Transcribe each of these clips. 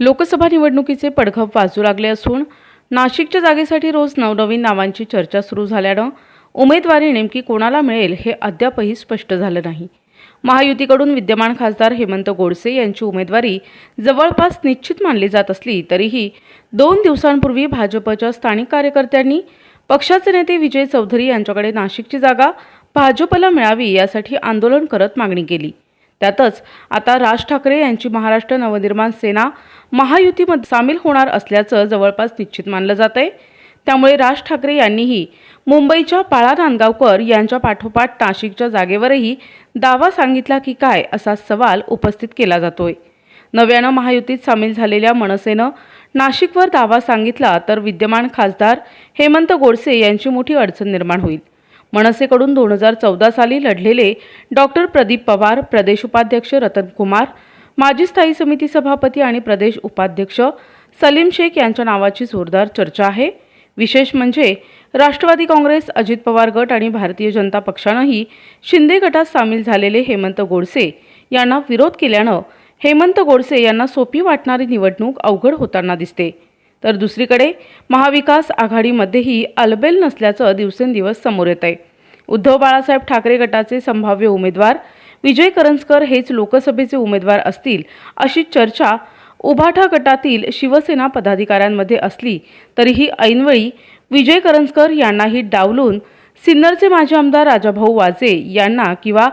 लोकसभा निवडणुकीचे पडघप वाजू लागले असून नाशिकच्या जागेसाठी रोज नवनवीन नावांची चर्चा सुरू झाल्यानं उमेदवारी नेमकी कोणाला मिळेल हे अद्यापही स्पष्ट झालं नाही. महायुतीकडून विद्यमान खासदार हेमंत गोडसे यांची उमेदवारी जवळपास निश्चित मानली जात असली तरीही दोन दिवसांपूर्वी भाजपच्या स्थानिक कार्यकर्त्यांनी पक्षाचे नेते विजय चौधरी यांच्याकडे नाशिकची जागा भाजपला मिळावी यासाठी आंदोलन करत मागणी केली. त्यातच आता राज ठाकरे यांची महाराष्ट्र नवनिर्माण सेना महायुतीमध्ये सामील होणार असल्याचं जवळपास निश्चित मानलं जात आहे त्यामुळे राज ठाकरे यांनीही मुंबईच्या बाळा नांदगावकर यांच्या पाठोपाठ नाशिकच्या जागेवरही दावा सांगितला की काय असा सवाल उपस्थित केला जातोय. नव्यानं महायुतीत सामील झालेल्या मनसेनं नाशिकवर दावा सांगितला तर विद्यमान खासदार हेमंत गोडसे यांची मोठी अडचण निर्माण होईल. मनसेकडून दोन हजार चौदा साली लढलेले डॉक्टर प्रदीप पवार प्रदेश उपाध्यक्ष रतन कुमार माजी स्थायी समिती सभापती आणि प्रदेश उपाध्यक्ष सलीम शेख यांच्या नावाची जोरदार चर्चा आहे. विशेष म्हणजे राष्ट्रवादी काँग्रेस अजित पवार गट आणि भारतीय जनता पक्षानंही शिंदे गटात सामील झालेले हेमंत गोडसे यांना विरोध केल्यानं हेमंत गोडसे यांना सोपी वाटणारी निवडणूक अवघड होताना दिसते. तर दुसरीकडे महाविकास आघाडीमध्येही अलबेल नसल्याचं दिवसेंदिवस समोर येत आहे उद्धव बाळासाहेब ठाकरे गटाचे संभाव्य उमेदवार विजय करंजकर हेच लोकसभेचे उमेदवार असतील अशी चर्चा उभाठा गटातील शिवसेना पदाधिकाऱ्यांमध्ये असली तरीही ऐनवेळी विजय करंजकर यांनाही डावलून सिन्नरचे माजी आमदार राजाभाऊ वाजे यांना किंवा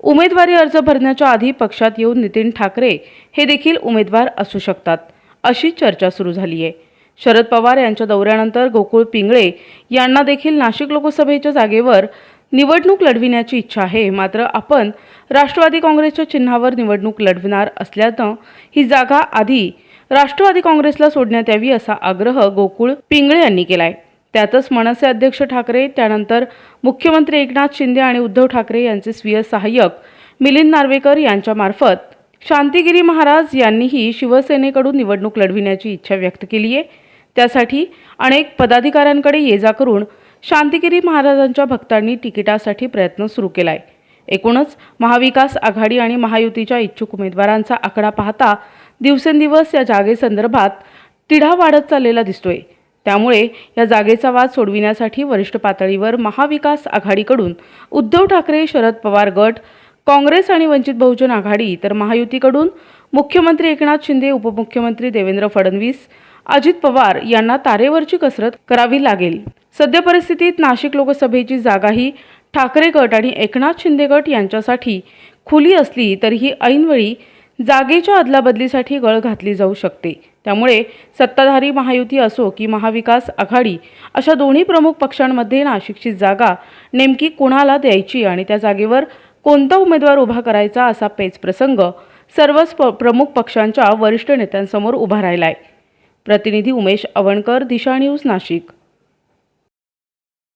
उमेदवारी अर्ज भरण्याच्या आधी पक्षात येऊन नितीन ठाकरे हे देखील उमेदवार असू शकतात. अशी चर्चा सुरू झाली आहे शरद पवार यांच्या दौऱ्यानंतर गोकुळ पिंगळे यांना देखील नाशिक लोकसभेच्या जागेवर निवडणूक लढविण्याची इच्छा आहे. मात्र आपण राष्ट्रवादी काँग्रेसच्या चिन्हावर निवडणूक लढविणार असल्यानं ही जागा आधी राष्ट्रवादी काँग्रेसला सोडण्यात यावी असा आग्रह गोकुळ पिंगळे यांनी केलाय. त्यातच मनसे अध्यक्ष ठाकरे त्यानंतर मुख्यमंत्री एकनाथ शिंदे आणि उद्धव ठाकरे यांचे स्वीय सहाय्यक मिलिंद नार्वेकर यांच्यामार्फत शांतिगिरी महाराज यांनीही शिवसेनेकडून निवडणूक लढविण्याची इच्छा व्यक्त केली आहे. त्यासाठी अनेक पदाधिकाऱ्यांकडे ये जा करून शांतिगिरी महाराजांच्या भक्तांनी तिकिटासाठी प्रयत्न सुरू आहे एकूणच महाविकास आघाडी आणि महायुतीच्या इच्छुक उमेदवारांचा आकडा पाहता दिवसेंदिवस या जागेसंदर्भात तिढा वाढत चाललेला दिसतोय. त्यामुळे या जागेचा वाद सोडविण्यासाठी वरिष्ठ पातळीवर महाविकास आघाडीकडून उद्धव ठाकरे शरद पवार गट काँग्रेस आणि वंचित बहुजन आघाडी तर महायुतीकडून मुख्यमंत्री एकनाथ शिंदे उपमुख्यमंत्री देवेंद्र फडणवीस अजित पवार यांना तारेवरची कसरत करावी लागेल. सध्या परिस्थितीत नाशिक लोकसभेची जागाही ठाकरे गट आणि एकनाथ शिंदे गट यांच्यासाठी खुली असली तरीही ऐनवेळी जागेच्या अदलाबदलीसाठी गळ घातली जाऊ शकते. त्यामुळे सत्ताधारी महायुती असो की महाविकास आघाडी अशा दोन्ही प्रमुख पक्षांमध्ये नाशिकची जागा नेमकी कुणाला द्यायची आणि त्या जागेवर कोणता उमेदवार उभा करायचा असा पेच प्रसंग सर्वच प प्रमुख पक्षांच्या वरिष्ठ नेत्यांसमोर उभा राहिला आहे प्रतिनिधी उमेश अवणकर दिशा न्यूज नाशिक.